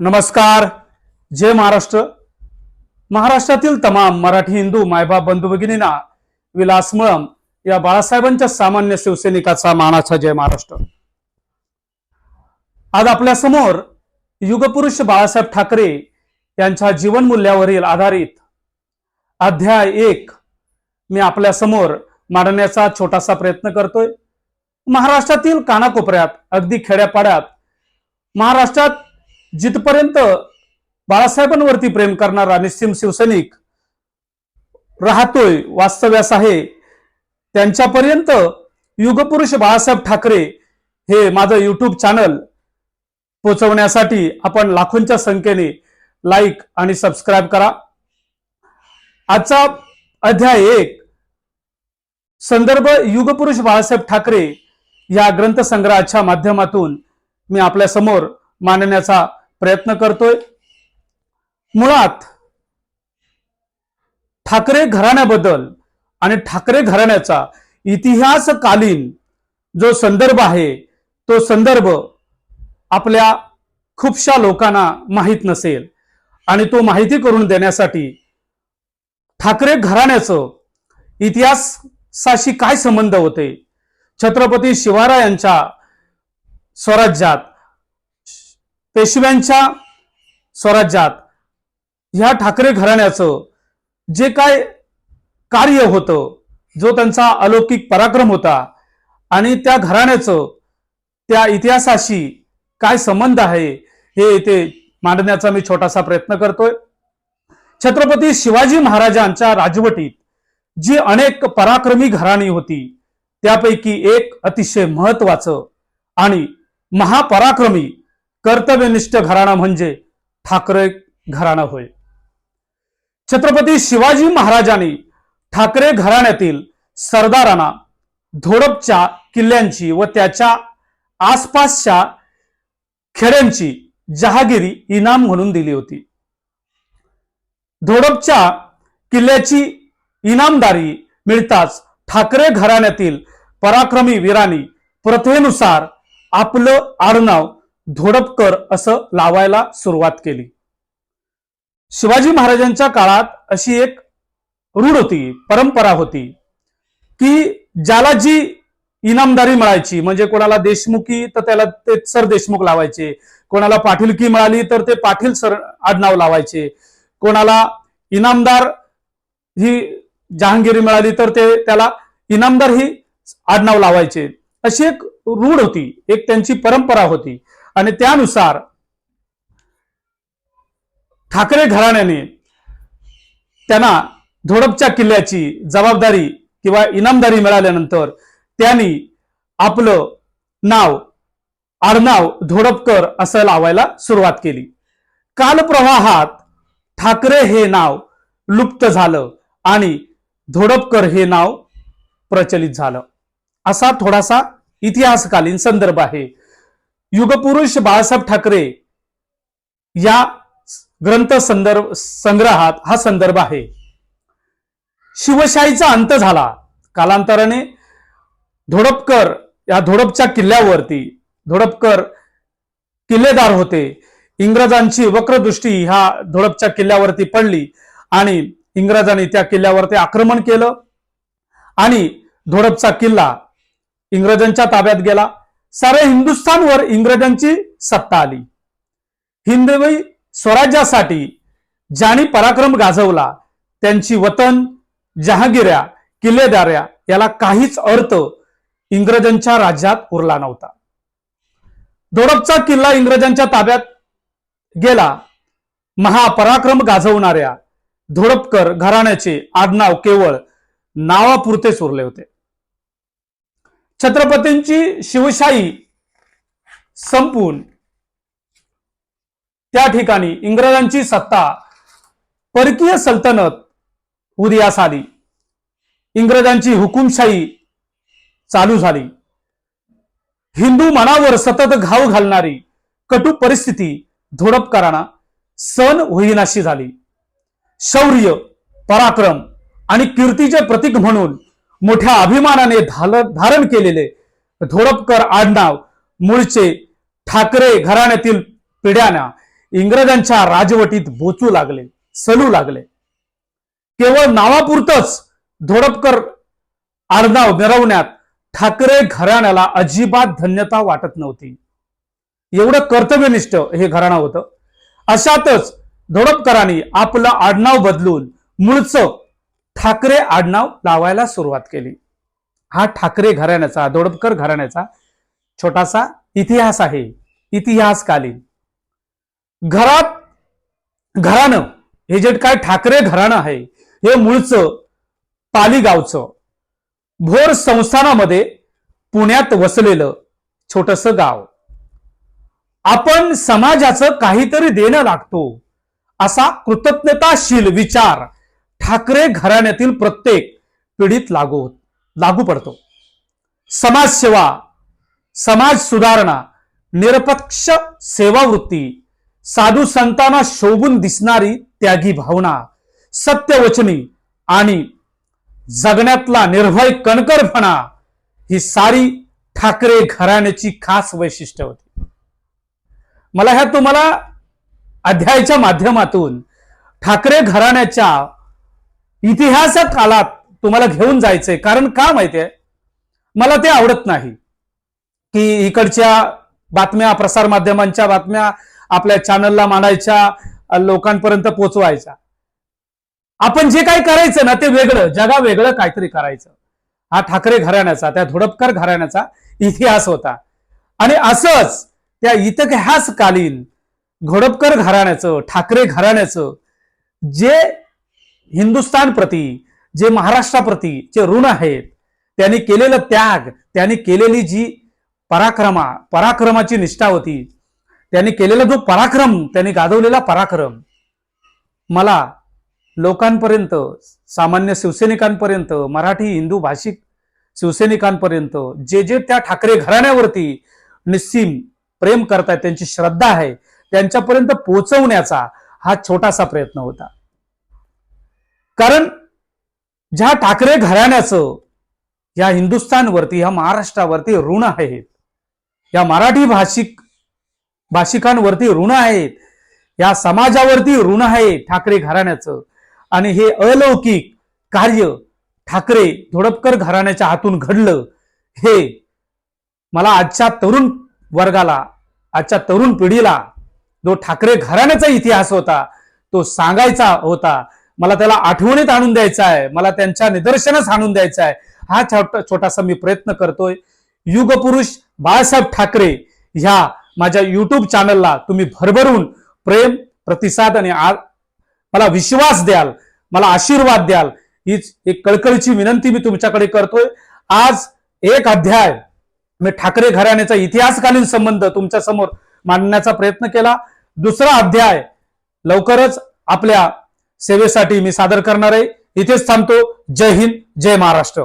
नमस्कार. जय महाराष्ट्र. महाराष्ट्रातील तमाम मराठी हिंदू मायबाप बंधू भगिनींना विलास मळम या बाळासाहेबांच्या सामान्य शिवसैनिकाचा मानाचा जय महाराष्ट्र. आज आपल्यासमोर युगपुरुष बाळासाहेब ठाकरे यांच्या जीवनमूल्यावरील आधारित अध्याय एक मी आपल्यासमोर मांडण्याचा छोटासा प्रयत्न करतोय. महाराष्ट्रातील कानाकोपऱ्यात अगदी खेड्यापाड्यात महाराष्ट्रात जिथपर्यंत बाळासाहेबांवरती प्रेम करणारा निस्सिम शिवसैनिक राहतोय वास्तव्यास आहे त्यांच्यापर्यंत युगपुरुष बाळासाहेब ठाकरे हे माझं युट्यूब चॅनल पोचवण्यासाठी आपण लाखोंच्या संख्येने लाईक आणि सबस्क्राईब करा. आजचा अध्याय एक संदर्भ युगपुरुष बाळासाहेब ठाकरे या ग्रंथसंग्रहाच्या माध्यमातून मी आपल्यासमोर मांडण्याचा प्रयत्न करतोय. मुळात ठाकरे घराण्याबद्दल आणि ठाकरे घराण्याचा इतिहासकालीन जो संदर्भ आहे तो संदर्भ आपल्या खूपशा लोकांना माहीत नसेल. आणि तो माहिती करून देण्यासाठी ठाकरे घराण्याचं इतिहासाशी काय संबंध होते? छत्रपती शिवरायांच्या स्वराज्यात पेशव्यांच्या स्वराज्यात ह्या ठाकरे घराण्याचं जे काय कार्य होतं जो त्यांचा अलौकिक पराक्रम होता आणि त्या घराण्याचं त्या इतिहासाशी काय संबंध आहे हे इथे मांडण्याचा मी छोटासा प्रयत्न करतोय. छत्रपती शिवाजी महाराजांच्या राजवटीत जी अनेक पराक्रमी घराणी होती त्यापैकी एक अतिशय महत्वाचं आणि महापराक्रमी कर्तव्यनिष्ठ घराणा म्हणजे ठाकरे घराणा होय. छत्रपती शिवाजी महाराजांनी ठाकरे घराण्यातील सरदारांना धोडपच्या किल्ल्यांची व त्याच्या आसपासच्या खेड्यांची जहागिरी इनाम म्हणून दिली होती. धोडपच्या किल्ल्याची इनामदारी मिळताच ठाकरे घराण्यातील पराक्रमी वीरांनी प्रथेनुसार आपलं आडनाव धोडपकर असं लावायला सुरुवात केली. शिवाजी महाराजांच्या काळात अशी एक रूढ होती परंपरा होती की ज्याला जी इनामदारी मिळायची म्हणजे कोणाला देशमुखी तर त्याला ते सर देशमुख लावायचे कोणाला पाटीलकी मिळाली तर ते पाटील सर आडनाव लावायचे कोणाला इनामदार ही जहांगिरी मिळाली तर ते त्याला इनामदार ही आडनाव लावायचे अशी एक रूढ होती एक त्यांची परंपरा होती. आणि त्यानुसार ठाकरे घराण्याने त्यांना धोडपच्या किल्ल्याची जबाबदारी किंवा इनामदारी मिळाल्यानंतर त्यांनी आपलं नाव आडनाव धोडपकर असं लावायला सुरुवात केली. कालप्रवाहात ठाकरे हे नाव लुप्त झालं आणि धोडपकर हे नाव प्रचलित झालं. असा थोडासा इतिहासकालीन संदर्भ आहे. युगपुरुष बाळासाहेब ठाकरे या ग्रंथ संदर्भ संग्रहात हा संदर्भ आहे. शिवशाहीचा अंत झाला. कालांतराने धोडपकर या धोडपच्या किल्ल्यावरती धोडपकर किल्लेदार होते. इंग्रजांची वक्रदृष्टी ह्या धोडपच्या किल्ल्यावरती पडली आणि इंग्रजांनी त्या किल्ल्यावरती आक्रमण केलं आणि धोडपचा किल्ला इंग्रजांच्या ताब्यात गेला. सारे हिंदुस्थानवर इंग्रजांची सत्ता आली. हिंदवी स्वराज्यासाठी ज्यांनी पराक्रम गाजवला त्यांची वतन जहागिऱ्या किल्लेदाऱ्या याला काहीच अर्थ इंग्रजांच्या राज्यात उरला नव्हता. धोडपचा किल्ला इंग्रजांच्या ताब्यात गेला. महापराक्रम गाजवणाऱ्या धोडपकर घराण्याचे आडनाव केवळ नावापुरतेच उरले होते. छत्रपतींची शिवशाही संपून त्या ठिकाणी इंग्रजांची सत्ता परकीय सल्तनत उदयास आली. इंग्रजांची हुकुमशाही चालू झाली. हिंदू मनावर सतत घाव घालणारी कटू परिस्थिती धोडपकरांना सण होईनाशी झाली. शौर्य पराक्रम आणि कीर्तीचे प्रतीक म्हणून मोठ्या अभिमानाने धाल- धारण केलेले धोडपकर आडनाव मूळचे ठाकरे घराण्यातील पिढ्यांना इंग्रजांच्या राजवटीत बोचू लागले सलू लागले. केवळ नावापुरतच धोडपकर आडनाव मिरवण्यात ठाकरे घराण्याला अजिबात धन्यता वाटत नव्हती. एवढं कर्तव्यनिष्ठ हे घराणं होतं. अशातच धोडपकरांनी आपलं आडनाव बदलून मूळचं ठाकरे आडनाव लावायला सुरुवात केली. हा ठाकरे घराण्याचा धोडपकर घराण्याचा छोटासा इतिहास आहे. इतिहासकालीन. घरात घराणं हे जे काय ठाकरे घराणं आहे हे मूळचं पाली गावचं भोर संस्थानामध्ये पुण्यात वसलेलं छोटस गाव. आपण समाजाचं काहीतरी देणं लागतो असा कृतज्ञताशील विचार ठाकरे घराण्यातील प्रत्येक पिढीत लागू लागू पडतो. समाजसेवा समाज सुधारणा निरपक्ष सेवावृत्ती साधू संतांना शोभून दिसणारी त्यागी भावना सत्यवचनी आणि जगण्यातला निर्भय कणकरपणा ही सारी ठाकरे घराण्याची खास वैशिष्ट्य होती. मला ह्या तुम्हाला अध्यायाच्या माध्यमातून ठाकरे घराण्याच्या इतिहास कालात तुम्हाला घेऊन जायचंय. कारण का माहितीये मला ते आवडत नाही. की इकडच्या बातम्या प्रसार माध्यमांच्या बातम्या आपल्या चॅनलला मांडायच्या लोकांपर्यंत पोचवायच्या. आपण जे काही करायचं ना ते वेगळं जगा वेगळं काहीतरी करायचं. हा ठाकरे घराण्याचा त्या धुडपकर घराण्याचा इतिहास होता. आणि असंच त्या इतिहासकालीन घोडपकर घराण्याचं ठाकरे घराण्याचं जे हिंदुस्थानप्रती जे महाराष्ट्राप्रती जे ऋण आहेत त्यांनी केलेलं त्याग त्यांनी केलेली जी पराक्रमा पराक्रमाची निष्ठा होती त्यांनी केलेला जो पराक्रम त्यांनी गाजवलेला पराक्रम मला लोकांपर्यंत सामान्य शिवसैनिकांपर्यंत मराठी हिंदू भाषिक शिवसैनिकांपर्यंत जे जे त्या ठाकरे घराण्यावरती निस्सीम प्रेम करतायत त्यांची श्रद्धा आहे त्यांच्यापर्यंत पोहोचवण्याचा हा छोटासा प्रयत्न होता. कारण ज्या ठाकरे घराण्याचं या हिंदुस्थानवरती या महाराष्ट्रावरती ऋण आहेत या मराठी भाषिक भाषिकांवरती ऋण आहेत या समाजावरती ऋण आहे ठाकरे घराण्याचं. आणि हे अलौकिक कार्य ठाकरे धोडपकर घराण्याच्या हातून घडलं हे मला आजच्या तरुण वर्गाला आजच्या तरुण पिढीला जो ठाकरे घराण्याचा इतिहास होता तो सांगायचा होता. मला त्याला आठवणीत आणून द्यायचा आहे. मला त्यांच्या निदर्शनास आणून द्यायचा आहे. हा छोटा छोटासा मी प्रयत्न करतोय. युगपुरुष बाळासाहेब ठाकरे ह्या माझ्या युट्यूब चॅनलला तुम्ही भरभरून प्रेम प्रतिसाद आणि आ- मला विश्वास द्याल मला आशीर्वाद द्याल हीच एक कळकळीची विनंती मी तुमच्याकडे करतोय. आज एक अध्याय मी ठाकरे घराण्याचा इतिहासकालीन संबंध तुमच्यासमोर मांडण्याचा प्रयत्न केला. दुसरा अध्याय लवकरच आपल्या सेवेसाठी मी सादर करणार आहे. इथेच थांबतो. जय हिंद जय महाराष्ट्र.